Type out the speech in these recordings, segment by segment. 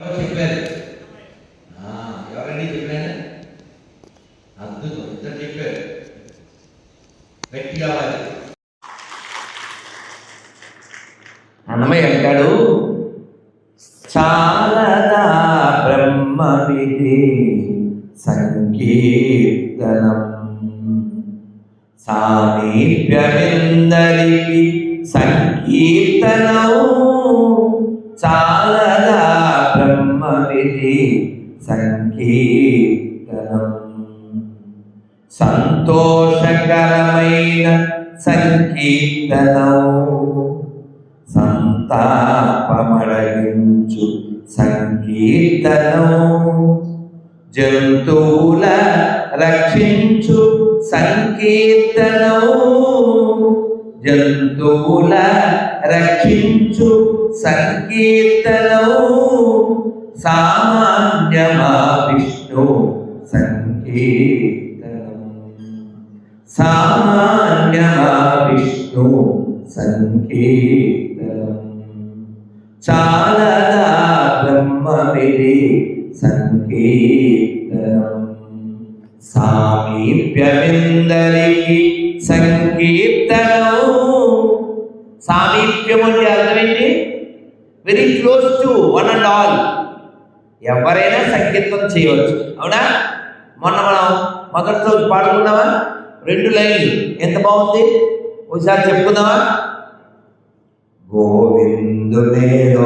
చెప్పారు? ఎవరండి చెప్పాను అద్భుతం ఇద్దరు చెప్పారు. గట్టి అన్నమయ్య అంటాడు చాలదా బ్రహ్మ విధి సంకీర్తనం. సామీప్యమిందరికి సంకీర్తనం విధి సంకీర్తనం. సంతోషకరమైన సంకీర్తనం. సంతాపమడగించు సంకీర్తనం. జంతువుల రక్షించు సంకీర్తనం. జంతువుల రక్షించు సంకీర్తనం. సామాన్యమా విష్ణు సంకీర్తనం సామాన్యమా విష్ణు సంకీర్తనం చాలదా బ్రహ్మవిధి సంకీర్తనం సామీప్యమిందరికి సంకీర్తనం సామీప్యం అంటే అర్థమైంది very close to one and all ఎవరైనా సంకీర్తనం చేయవచ్చు. అవునా? మొన్న మనం మొదటి రోజు పాడుకున్నావా? రెండు లైన్లు. ఎంత బాగుంది? ఒకసారి చెప్పుకుందామా? గోవిందునే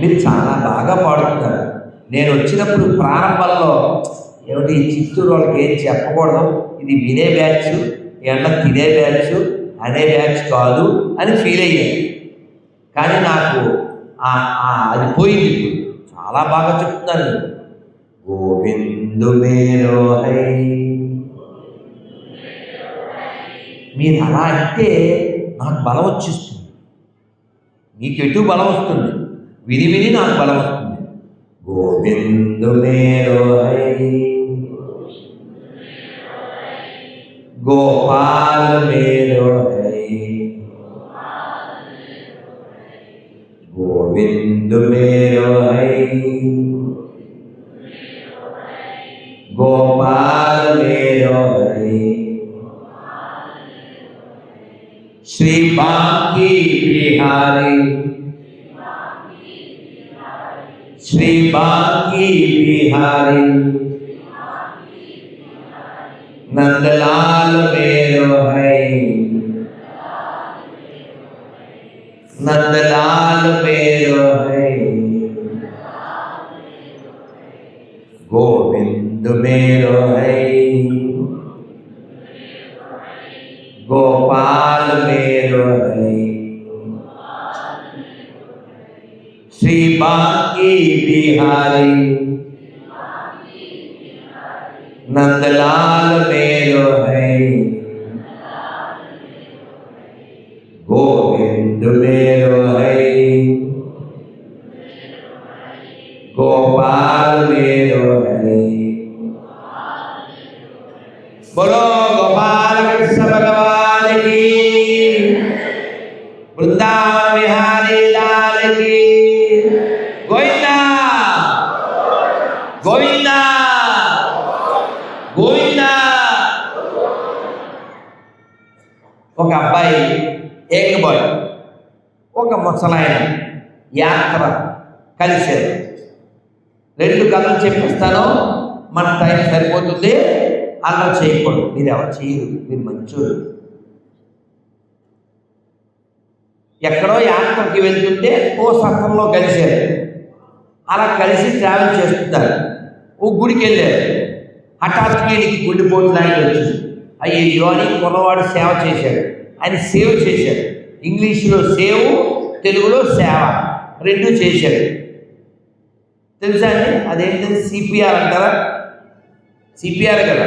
మీరు చాలా బాగా పాడుతున్నారు నేను వచ్చినప్పుడు ప్రారంభంలో ఏమిటి ఈ చిత్తూరు వాళ్ళకి ఏం చెప్పకూడదు. ఇది వినే బ్యాచ్ ఎండ తినే బ్యాచ్ అనే బ్యాచ్ కాదు అని ఫీల్ అయ్యాను. కానీ నాకు ఆ- ఆ అది పోయింది చాలా బాగా చెప్తున్నారు గోవిందు మేరో మీరు అలా అంటే నాకు బలం వచ్చేస్తుంది. మీకు ఎటు బలం వస్తుంది? విని విని నాకు బలం వస్తుంది. గోవిందు మేరో గోపాల్ श्री बांकी बिहारी। श्री बांकी बिहारी। नंदलाल मेरो है। नंदलाल मेरो है। गोविंद मेरो है। श्री बांकी बिहारी। नंदलाल గోవిందా! గోవిందా! గోవిందా! ఒక అబ్బాయి ఏక బాయ్ ఒక ముసలాయన యాత్ర కలిశారు రెండు కథలు చెప్పిస్తాను మన టైం సరిపోతుంది అలా చేయకూడదు. మీరు ఎవరు చేయరు మీరు మంచి ఎక్కడో యాత్రకి వెళ్తుంటే ఓ సత్రంలో కలిశారు. అలా కలిసి ట్రావెల్ చేస్తున్నారు. ఓ గుడికి వెళ్ళారు. హఠాత్తుగా ఈయనకి గుండెపోటు లాంటి వచ్చింది. అయ్యో అని కుర్రవాడు సేవ చేశాడు. ఆయన సేవ్ చేశాడు. ఇంగ్లీష్లో సేవ్ తెలుగులో సేవ రెండు చేశాడు. తెలుసా అండి? అదేంటది? సిపిఆర్ అంటారా? సిపిఆర్ కదా.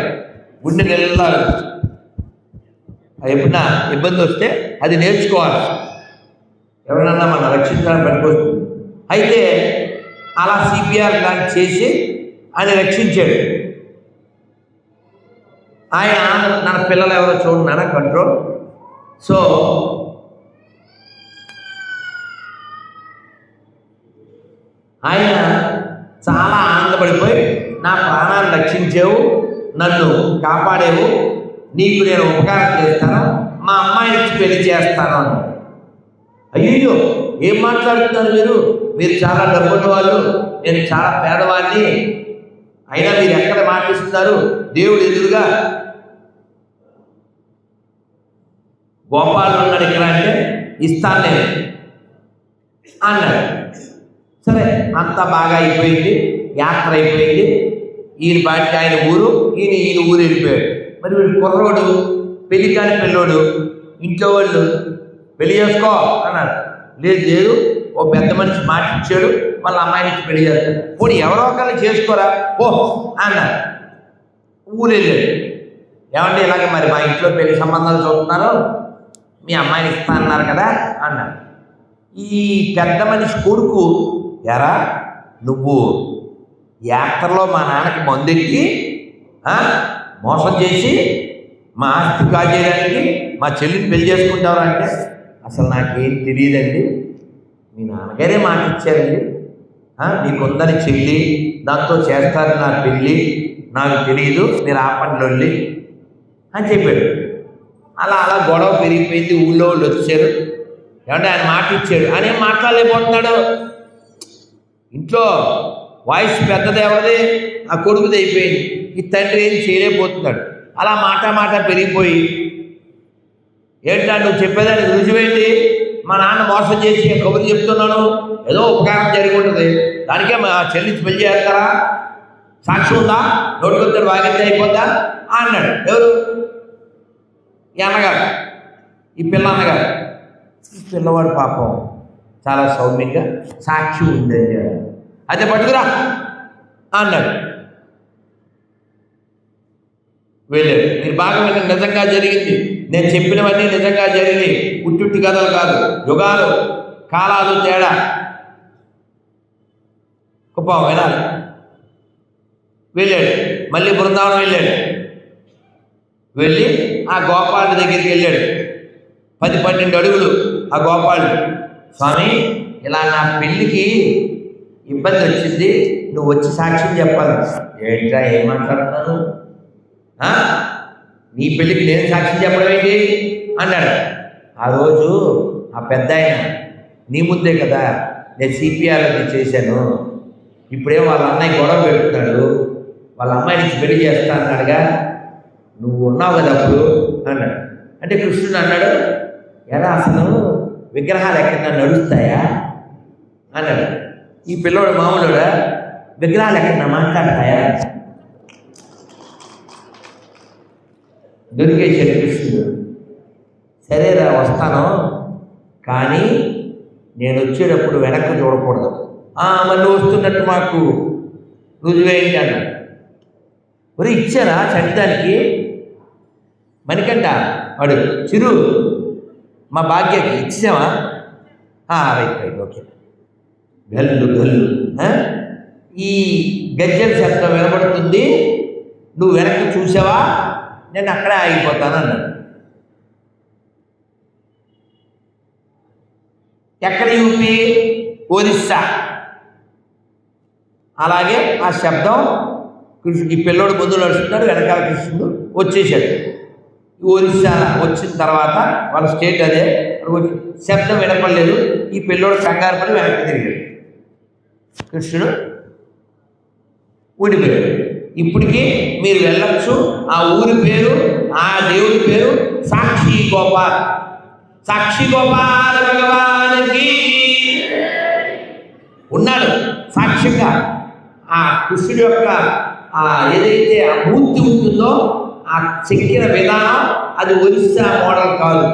గుండె వెళ్ళాలి అది ఎప్పుడన్నా ఇబ్బంది వస్తే అది నేర్చుకోవాలి. ఎవరన్నా మన రక్షించడానికి పనికొస్తుంది. అయితే అలా సిపిఆర్ లాంటి చేసి ఆయన రక్షించాడు. ఆయన నా పిల్లలు ఎవరో చూడన్నారా కంట్రోల్ సో ఆయన చాలా ఆనందపడిపోయి నా ప్రాణాన్ని రక్షించేవు నన్ను కాపాడేవు నీకు నేను ఉపకారం చేస్తాను మా అమ్మాయిని నుంచి పెళ్ళి చేస్తాను అని. అయ్యో ఏం మాట్లాడుతున్నారు మీరు? మీరు చాలా డబ్బున్న వాళ్ళు నేను చాలా పేదవాడిని. అయినా మీరు ఎక్కడ మాటిస్తున్నారు? దేవుడు ఎదురుగా గోపాలు ఉన్నాడు ఇక్కడ అంటే ఇస్తాను నేను. అన్నాడు. సరే అంతా బాగా అయిపోయింది యాత్ర అయిపోయింది. ఈయన బాటి ఆయన ఊరు ఈయన ఈయన ఊరు వెళ్ళిపోయాడు. మరి వీడు కుర్రోడు పెళ్ళి కాని పిల్లోడు ఇంట్లో వాళ్ళు పెళ్ళి చేసుకో అన్నారు లేదు లేదు. ఓ పెద్ద మనిషి మాట ఇచ్చాడు. వాళ్ళ అమ్మాయి నుంచి పెళ్ళి చేస్తాడు పోనీ ఎవరో ఒకరిని చేసుకోరా? ఓ అన్నాడు. ఊరెళ్ళాడు. ఏమంటే ఇలాగే మరి మా ఇంట్లో పెళ్ళి సంబంధాలు చూస్తున్నారు? మీ అమ్మాయిని ఇస్తా అన్నారు కదా అన్నాడు. ఈ పెద్ద మనిషి కొడుకు ఎరా నువ్వు యాత్రలో మా నాన్నకి మందెక్కి మోసం చేసి మా ఆస్తి కాజేయడానికి మా చెల్లిని పెళ్ళి చేసుకుంటారు అంటే? అసలు నాకేం తెలియదండి. మీ నాన్నగారే మాట ఇచ్చారండి. నీకుందని చెల్లి దాంతో చేస్తారు నా పెళ్ళి నాకు తెలియదు మీరు ఆపండి అని చెప్పాడు. అలా అలా గొడవ పెరిగిపోయింది ఊళ్ళో వాళ్ళు వచ్చారు. ఏమంటే ఆయన మాట ఇచ్చాడు. ఆయన ఏం మాట్లాడలేకపోతున్నాడు. ఇంట్లో వాయిస్ పెద్దది ఎవరిది? ఆ కొడుకుది అయిపోయింది. ఈ తండ్రి ఏం చేయలేకపోతున్నాడు. అలా మాట మాట పెరిగిపోయి ఏంటా నువ్వు చెప్పేదానికి రుజువేంటి? మా నాన్న మోసం చేసి కబురు చెప్తున్నాను ఏదో ఉపకారం జరిగి ఉంటుంది. దానికే మా చెల్లించి పెళ్ళి చేస్తారా? సాక్షి ఉందా? నోటుకొచ్చాడు వాగింది అయిపోద్దా? అన్నాడు. ఎవరు? ఈ అన్నగారు ఈ పిల్ల అన్నగారు ఈ పిల్లవాడు పాపం. చాలా సౌమ్యంగా సాక్షి ఉంది అదే పట్టుకురా. అన్నాడు. వెళ్ళాడు మీరు బాగా వినండి నిజంగా జరిగింది. నేను చెప్పినవన్నీ నిజంగా జరిగి ఉట్టుట్టు కథలు కాదు యుగాలు కాలాలు తేడా. గొప్ప వినాలి. వెళ్ళాడు. మళ్ళీ బృందావనం వెళ్ళాడు. వెళ్ళి ఆ గోపాలుడి దగ్గరికి వెళ్ళాడు. పది పన్నెండు అడుగులు ఆ గోపాలుడు. స్వామి ఇలా నా పెళ్ళికి ఇబ్బంది వచ్చింది. నువ్వు వచ్చి సాక్ష్యం చెప్పాలి. ఏంటా ఏం మాట్లాడుతున్నాను నీ పెళ్ళికి నేను సాక్షి చెప్పడం ఏంటి? అన్నాడు. ఆ రోజు ఆ పెద్ద ఆయన నీ ముందే కదా నేను సిపిఆర్ అది చేశాను. ఇప్పుడే వాళ్ళ అన్నయ్య గొడవ పెడుతున్నాడు? వాళ్ళ అమ్మాయి నుంచి పెళ్ళి చేస్తా అన్నాడుగా. నువ్వు ఉన్నావు కదా అప్పుడు? అన్నాడు. అంటే కృష్ణుడు అన్నాడు ఎలా అసలు? విగ్రహాలు ఎక్కడ నడుస్తాయా? అన్నాడు. ఈ పిల్లోడు మామూలుడా? విగ్రహాలు ఎక్కడ మాట్లాడతాయా? దొరికే కృష్ణుడు. సరేరా వస్తాను. కానీ నేను వచ్చేటప్పుడు వెనక్కి చూడకూడదు. మళ్ళీ వస్తున్నట్టు మాకు. రుజువేంటి అన్నాడు ఒరే ఇచ్చారా చంటిదానికి మణికంట వాడు చిరు మా భాగ్యకి ఇచ్చావా రైట్ రైట్ ఓకే. గల్లు గల్లు ఈ గజ్జల శబ్దం వినబడుతుంది. నువ్వు వెనక్కి చూసావా? నేను అక్కడే ఆగిపోతాను అన్నాడు. ఎక్కడ యూపీ? ఒరిస్సా. అలాగే ఆ శబ్దం కృష్ణుడు ఈ పిల్లోడు ముందు నడుస్తున్నాడు వెనకాల కృష్ణుడు వచ్చేసాడు ఒరిస్సా వచ్చిన తర్వాత వాళ్ళ స్టేట్ అదే. శబ్దం వినపడలేదు ఈ పిల్లోడు కంగారు పడి వెనక్కి తిరిగాడు. కృష్ణుడు ఉండిపోయాడు. ఇప్పటికీ మీరు వెళ్ళొచ్చు. ఆ ఊరి పేరు ఆ దేవుడి పేరు సాక్షి గోపాల్. సాక్షి గోపాల్ భగవానికి ఉన్నాడు. సాక్ష్యంగా ఆ కృష్ణుడి యొక్క ఆ ఏదైతే ఆ మూర్తి ఉంటుందో ఆ చెక్కిన విధానం అది ఒరిస్సా మోడల్ కాదు.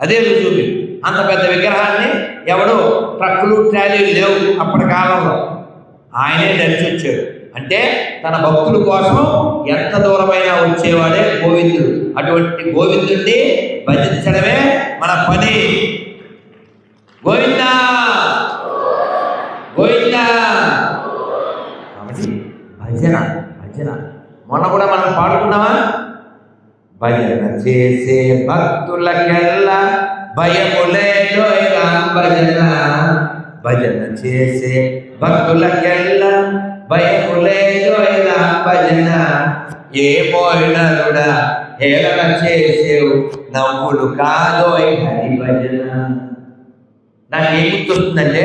అదే రుజువు అంత పెద్ద విగ్రహాన్ని ఎవడో ట్రక్కులు ట్రాలీలు లేవు అప్పటి కాలంలో. ఆయనే నడిచి వచ్చాడు. అంటే తన భక్తుల కోసం ఎంత దూరమైనా వచ్చేవాడే గోవిందుడు. అటువంటి గోవిందుడిని భజించడమే మన పని. గోవిందా? గోవిందా? కాబట్టి భజన భజన. మొన్న కూడా మనం పాడుకున్నామా? భజన చేసే భక్తులకెల్లా భయములే భజన. భజన చేసే భక్తులకెల్లా భయములేదోయలా భజన. ఏ పోయినరుడా హేళన చేసేవు నవ్వులు కాదోయ్ హరి భజన. నాకు ఏం గుర్తొస్తుందంటే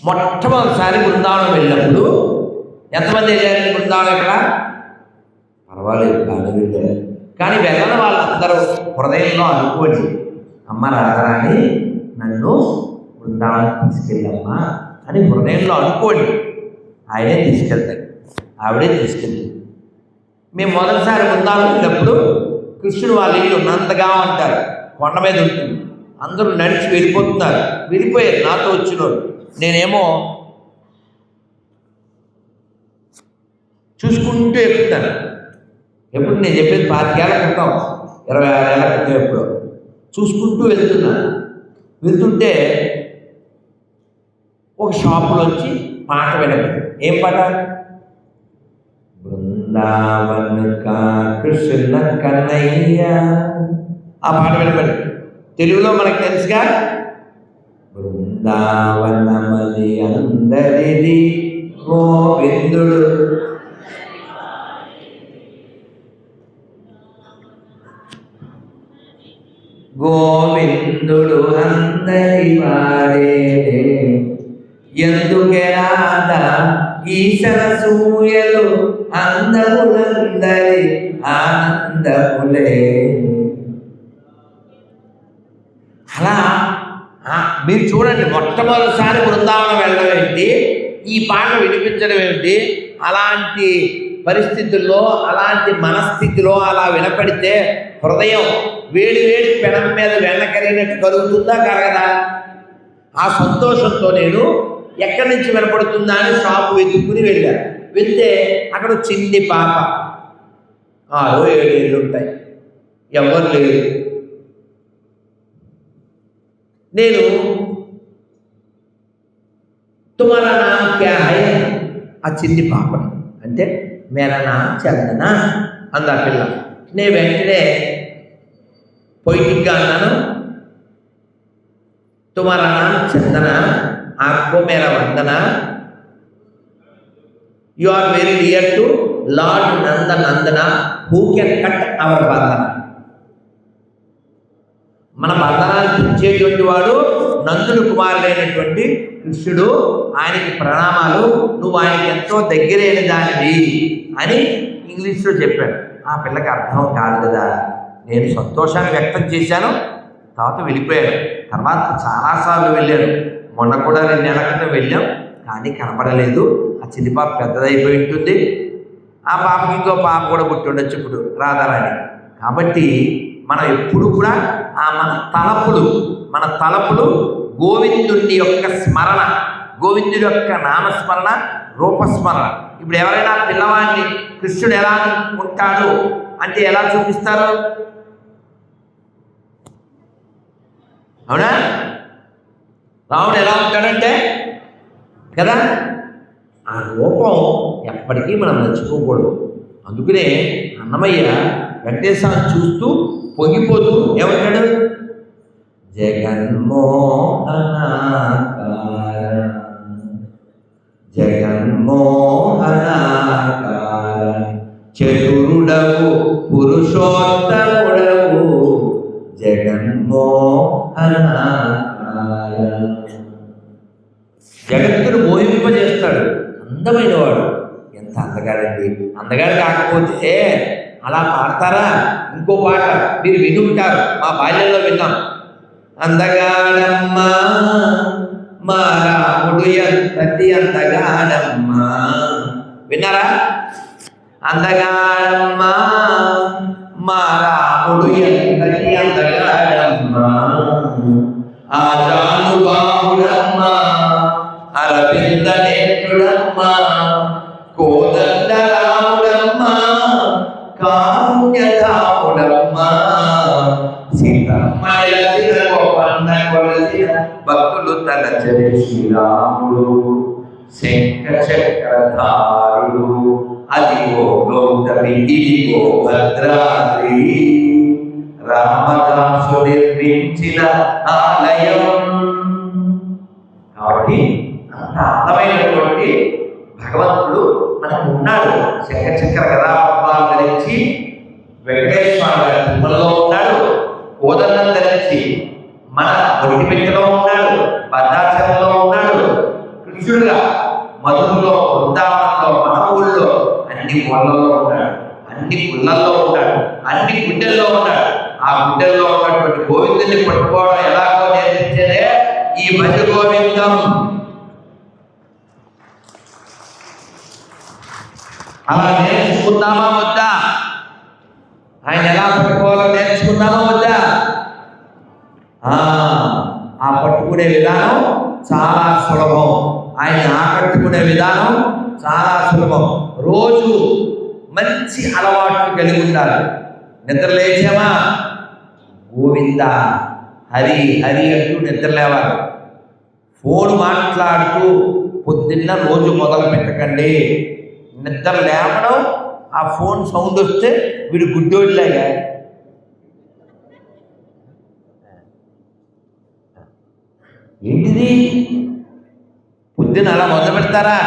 మొట్టమొదటిసారి బృందావనం వెళ్ళినప్పుడు ఎంతమంది వెళ్ళారండి బృందావనం ఇక్కడ? పర్వాలేదు బాగా వెళ్ళారు. కానీ వెళ్ళని వాళ్ళందరూ హృదయంలో అనుకోండి అమ్మ రాధారాణి నన్ను బృందావనం తీసుకెళ్ళమ్మా అని హృదయంలో అనుకోండి. ఆయనే తీసుకెళ్తాడు. ఆవిడే తీసుకెళ్తాడు మేము మొదటిసారి బృందావనం వెళ్ళినప్పుడు కృష్ణుడు వాళ్ళ ఇల్లు నందగా అంటారు కొండ మీద ఉంటుంది. అందరూ నడిచి వెళ్ళిపోతున్నారు. వెళ్ళిపోయారు. నాతో వచ్చినోడు నేనేమో చూసుకుంటూ ఎక్కుతాను ఎప్పుడు నేను చెప్పేది పాతికేళ్ళ క్రితం ఇరవై ఆరేళ్ళ క్రితం ఎప్పుడు. చూసుకుంటూ వెళ్తున్నాను. వెళ్తుంటే ఒక షాపులోంచి పాట వినపడింది ఏం పాట? బృందావన్ కా కృష్ణ కన్నయ్య. ఆ పాట వినపడింది తెలుగులో మనకు తెలుసుగా? బృందావనమది అందరిది గోవిందుడు. గోవిందుడు అందరి వాడే ఈశన సూయలు అందములందరి ఆనందములే. అలా మీరు చూడండి మొట్టమొదటిసారి బృందావనం వెళ్ళడం ఏంటి? ఈ పాట వినిపించడం ఏమిటి అలాంటి పరిస్థితుల్లో అలాంటి మనస్థితిలో అలా వినపడితే హృదయం వేడి వేడి పెనం మీద వెన్న కలుగుతుందా కలగదా ఆ సంతోషంతో నేను ఎక్కడి నుంచి వినపడుతుందా అని షాపు వెతుక్కుని వెళ్ళారు. వెళ్తే అక్కడ చిన్ని పాప. ఆరో ఏడు ఏళ్ళు ఉంటాయి. ఎవరు లేరు. నేను తుమారా నామ్ క్యా హై? ఆ చిన్ని పాపని. అంటే మేరా నామ్ చందన? అంది ఆ పిల్ల. నేను వెంటనే పొయిటిక్గా అన్నాను తుమారా నామ్ ఆప్కో మేరా Vandana? You are very dear to lord Nanda Nandana who can cut our bandhana. మన బంధనాలు తెచ్చేటువంటి వాడు నందుడు కుమారుడైనటువంటి కృష్ణుడు. ఆయనకి ప్రణామాలు నువ్వు ఆయనకి ఎంతో దగ్గరైన దానివి అని ఇంగ్లీష్లో చెప్పాడు. ఆ పిల్లకి అర్థం కాదు కదా. నేను సంతోషాన్ని వ్యక్తం చేశాను తర్వాత వెళ్ళిపోయాను. తర్వాత చాలాసార్లు వెళ్ళాను. మొన్న కూడా రెండు నెలల క్రితం వెళ్ళాం కానీ కనపడలేదు. ఆ చిన్న పాప పెద్దదైపోయి ఉంటుంది. ఆ పాపకి ఇంకో పాప కూడా పుట్టి ఉండొచ్చు ఇప్పుడు రాధారాణి. కాబట్టి మనం ఎప్పుడు కూడా ఆ మన తలపులు మన తలపులు గోవిందుని యొక్క స్మరణ గోవిందుడి యొక్క నామస్మరణ రూపస్మరణ. ఇప్పుడు ఎవరైనా పిల్లవాడిని కృష్ణుడు ఎలా ఉంటాడు అంటే ఎలా చూపిస్తారు? అవునా? రాముడు ఎలా ఉంటాడంటే కదా? ఆ రూపం ఎప్పటికీ మనం మర్చిపోకూడదు అందుకనే అన్నమయ్య వెంకటేశ్వరాన్ని చూస్తూ పొంగిపోతూ ఏమంటాడు? జగన్మోహన జగన్మోహన చతురుడవు పురుషోత్తముడవు. జగన్మోహనాకార. జగత్తును మోహింపజేస్తాడు అందమైన వాడు ఎంత అందగాడండి. అందగాడు కాకపోతే అలా పాడతారా? ఇంకో పాట మీరు విని ఉంటారు. మా బాల్యంలో విన్నాం. అందగాడమ్మా మా రాముడు ఎంతటి అందగాడమ్మా. విన్నారా? అందగాడమ్మా మా రాముడు ఎంత శ్రీరాముడు శంఖ చక్రధారుడు అదిగో గౌతమి ఇదిగో భద్రాద్రి. రామదాసు నిర్మించిన ఆలయం. కాబట్టి అంత అందమైనటువంటి భగవంతుడు మనకు ఉన్నాడు. శంఖ చక్ర కథాపద్మాలు ధరించి వెంకటేశ్వర తిరుమలలో ఉన్నాడు. కోదండం ధరించి మన ఒడిపెట్టలో ఉన్నాడు. మధురలో వృందావనంలో మన ఊళ్ళో అన్ని ఊళ్ళలో ఉన్నాడు అన్ని గుళ్ళల్లో ఉన్నాడు అన్ని గుడ్డల్లో ఉన్నాడు ఆ గుడ్డల్లో ఉన్నటువంటి గోవిందుని పట్టుకోవడం ఎలాగో నేర్పించేదే ఈ భజ గోవిందం అలా నేర్చుకుందామా వద్దా? ఆయన ఎలా పట్టుకోవాలో నేర్చుకుందామా వద్దా? ఆ, పట్టుకునే విధానం చాలా సులభం. ఆయన ఆకట్టు పెట్టుకునే విధానం చాలా సులభం. రోజు మంచి అలవాట్లు కలిగి ఉండాలి. నిద్ర లేచామా? గోవింద హరి హరి అంటూ నిద్ర లేవాలి. ఫోన్ మాట్లాడుతూ పొద్దున్న రోజు మొదలు పెట్టకండి. నిద్ర లేవడం ఆ ఫోన్ సౌండ్ వస్తే వీడు గుడ్డోడిలాగా. ఏంటిది? పొద్దున అలా మొదలు పెడతారా?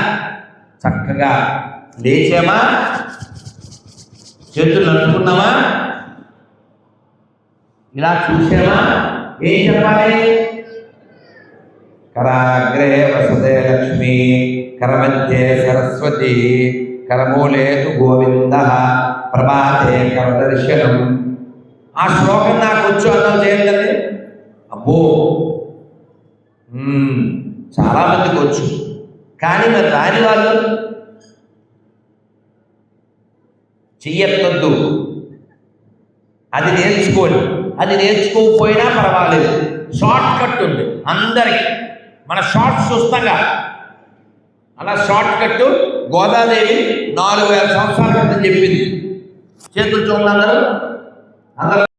చక్కగా లేచామా? చేతులు నడుచుకున్నామా? ఇలా చూసామా ఏం చెప్పాలి? కరాగ్రే వసదే లక్ష్మి కరమధ్యే సరస్వతి కరమూలేతు గోవింద ప్రభాతే కరదర్శనం. ఆ శ్లోకం నాకు వచ్చు అన్నం చేయండి. అబ్బో! చాలామందికి చాలా వచ్చు. కానీ మరి రాని వాళ్ళు చెయ్యొద్దు. అది నేర్చుకోండి. అది నేర్చుకోకపోయినా పర్వాలేదు. షార్ట్ కట్ ఉంది. అందరికి. మన షార్ట్స్ చూస్తాగా. అలా షార్ట్ కట్ గోదాదేవి నాలుగు వేల సంవత్సరాల క్రితం చెప్పింది. చేతులు చూడండి అందరూ